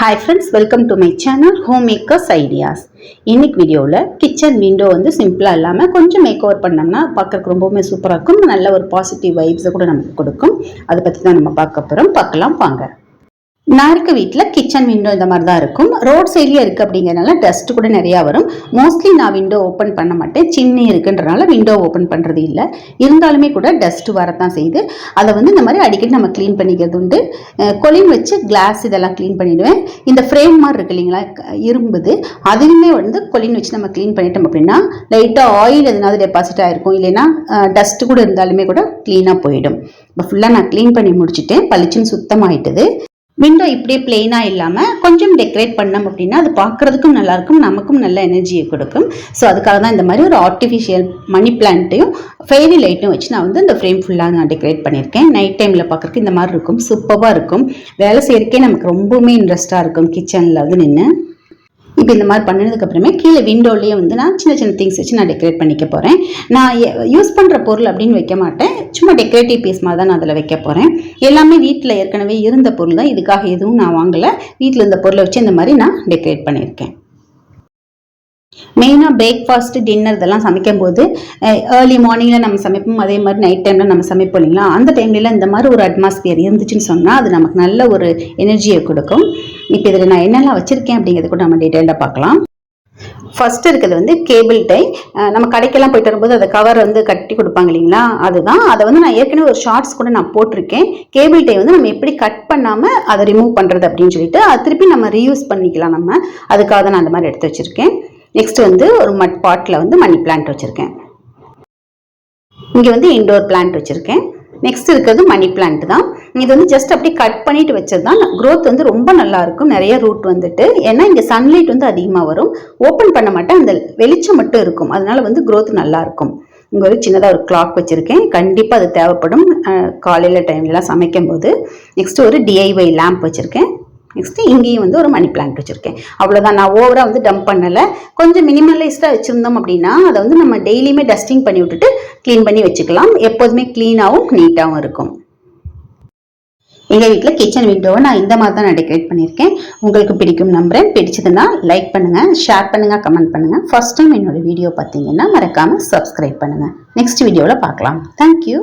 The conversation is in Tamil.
Hi friends welcome to my channel home makers ideas இன்னைக்கு வீடியோவில் கிச்சன் விண்டோ வந்து சிம்பிளாக இல்லாமல் கொஞ்சம் மேக் ஓவர் பண்ணோம்னா பார்க்கறதுக்கு ரொம்பவுமே சூப்பராக இருக்கும். நல்ல ஒரு பாசிட்டிவ் வைப்ஸை கூட நமக்கு கொடுக்கும். அதை பற்றி தான் நம்ம பார்க்க போகிறோம் பார்க்கலாம் வாங்க. நான் இருக்க வீட்டில் கிச்சன் விண்டோ இந்த மாதிரி தான் இருக்கும் ரோட் சைட்லேயே இருக்குது அப்படிங்கிறனால டஸ்ட் கூட நிறையா வரும். மோஸ்ட்லி நான் விண்டோ ஓப்பன் பண்ண மாட்டேன். சின்ன இருக்குன்றனால விண்டோ ஓப்பன் பண்ணுறது இல்லை. இருந்தாலுமே கூட டஸ்ட் வரத்தான் செய்யுது. அதை வந்து இந்த மாதிரி அடிக்கடி நம்ம க்ளீன் பண்ணிக்கிறது உண்டு. கொலின் வச்சு கிளாஸ் இதெல்லாம் க்ளீன் பண்ணிவிடுவேன் இந்த ஃப்ரேம் மாதிரி இருக்கு இல்லைங்களா? இரும்புது. அதுவுமே வந்து கொலின் வச்சு நம்ம க்ளீன் பண்ணிட்டோம் அப்படின்னா லைட்டாக ஆயில் எதனாவது டெபாசிட் ஆகிருக்கும் இல்லைன்னா டஸ்ட் கூட இருந்தாலுமே கூட க்ளீனாக போயிடும். இப்போ ஃபுல்லாக நான் க்ளீன் பண்ணி முடிச்சுட்டேன். பளிச்சுன்னு சுத்தமாயிட்டது. விண்டோ இப்படியே பிளெயினாக இல்லாமல் கொஞ்சம் டெக்கரேட் பண்ணோம் அப்படின்னா அது பார்க்குறதுக்கும் நல்லாயிருக்கும் நமக்கும் நல்ல எனர்ஜியை கொடுக்கும். ஸோ அதுக்காக தான் இந்த மாதிரி ஒரு ஆர்டிஃபிஷியல் மணி பிளான்ட்டையும் ஃபெய்ரி லைட்டும் வச்சு நான் வந்து இந்த ஃப்ரேம் ஃபுல்லாக நான் டெக்கரேட் பண்ணியிருக்கேன். நைட் டைமில் பார்க்குறதுக்கு இந்த மாதிரி இருக்கும். சூப்பராக இருக்கும். வேலை செய்யறதுக்கே நமக்கு ரொம்பவுமே இன்ட்ரெஸ்ட்டாக இருக்கும் கிச்சனில் வந்து நின்று இப்போ இந்த மாதிரி பண்ணதுக்கு அப்புறமே கீழே விண்டோலேயே வந்து நான் சின்ன சின்ன திங்ஸ் வச்சு நான் டெக்கரேட் பண்ணிக்க போகிறேன் நான் யூஸ் பண்ணுற பொருள் அப்படின்னு வைக்க மாட்டேன். சும்மா டெக்கரேட்டிவ் பீஸ் மாதிரி தான் நான் அதில் வைக்க போகிறேன் எல்லாமே வீட்டில் ஏற்கனவே இருந்த பொருள் தான். இதுக்காக எதுவும் நான் வாங்கலை. வீட்டில் இருந்த பொருளை வச்சு இந்த மாதிரி நான் டெக்கரேட் பண்ணியிருக்கேன். மெயினாக பிரேக்ஃபாஸ்ட் டின்னர் இதெல்லாம் சமைக்கும்போது ஏர்லி மார்னிங்கில் நம்ம சமைப்போம். அதே மாதிரி நைட் டைமில் நம்ம சமைப்போம் இல்லைங்களா? அந்த டைம்லலாம் இந்த மாதிரி ஒரு அட்மாஸ்பியர் இருந்துச்சுன்னு சொன்னால் அது நமக்கு நல்ல ஒரு எனர்ஜியை கொடுக்கும். இப்போ இதில் நான் என்னெல்லாம் வச்சுருக்கேன் அப்படிங்கிறது கூட நம்ம டீட்டெயிலாக பார்க்கலாம். ஃபர்ஸ்ட் இருக்கிறது வந்து கேபிள் டை நம்ம கடைக்கெல்லாம் போயிட்டு வரும்போது அதை கவர் வந்து கட்டி கொடுப்பாங்க இல்லைங்களா? அதுதான். அதை வந்து நான் ஏற்கனவே ஒரு ஷார்ட்ஸ் கூட நான் போட்டிருக்கேன். கேபிள் டை வந்து நம்ம எப்படி கட் பண்ணாமல் அதை ரிமூவ் பண்ணுறது அப்படின்னு சொல்லிட்டு அது திருப்பி நம்ம ரீயூஸ் பண்ணிக்கலாம் நம்ம. அதுக்காக தான் நான் அந்த மாதிரி எடுத்து வச்சுருக்கேன். நெக்ஸ்ட் வந்து ஒரு மட் பாட்டில் வந்து மணி பிளான்ட் வச்சுருக்கேன். இங்கே வந்து இன்டோர் பிளான்ட் வச்சுருக்கேன். நெக்ஸ்ட் இருக்கிறது மணி பிளான்ட் தான். இது வந்து ஜஸ்ட் அப்படியே கட் பண்ணிட்டு வச்சது தான் க்ரோத் வந்து ரொம்ப நல்லா இருக்கும். நிறைய ரூட் வந்துட்டு. ஏன்னா இங்கே சன்லைட் வந்து அதிகமாக வரும். ஓப்பன் பண்ண மாட்டேன். அந்த வெளிச்சம் மட்டும் இருக்கும். அதனால வந்து க்ரோத் நல்லா இருக்கும். இங்கே ஒரு சின்னதாக ஒரு கிளாக் வச்சுருக்கேன். கண்டிப்பாக அது தேவைப்படும். காலையில் டைம்லலாம் சமைக்கும் போது நெக்ஸ்ட் ஒரு டிஐஒய் லேம்ப் வச்சுருக்கேன். நெக்ஸ்ட்டு இங்கேயும் வந்து ஒரு மணி பிளான்ட் வச்சுருக்கேன். அவ்வளோதான் நான் ஓவராக வந்து டம்ப் பண்ணலை. கொஞ்சம் மினிமலைஸ்டாக வச்சுருந்தோம் அப்படின்னா அதை வந்து நம்ம டெய்லியுமே டஸ்டிங் பண்ணி விட்டுட்டு க்ளீன் பண்ணி வச்சுக்கலாம். எப்போதுமே க்ளீனாகவும் நீட்டாகவும் இருக்கும். எங்கள் வீட்டில் கிச்சன் விண்டோவை நான் இந்த மாதிரி தான் நான் டெக்கரேட் பண்ணியிருக்கேன். உங்களுக்கு பிடிக்கும் நம்புறேன். பிடிச்சதுன்னா லைக் பண்ணுங்கள் ஷேர் பண்ணுங்கள் கமெண்ட் பண்ணுங்கள் ஃபஸ்ட் டைம் என்னோட வீடியோ பார்த்தீங்கன்னா மறக்காமல் சப்ஸ்கிரைப் பண்ணுங்கள் நெக்ஸ்ட் வீடியோவில் பார்க்கலாம். தேங்க்யூ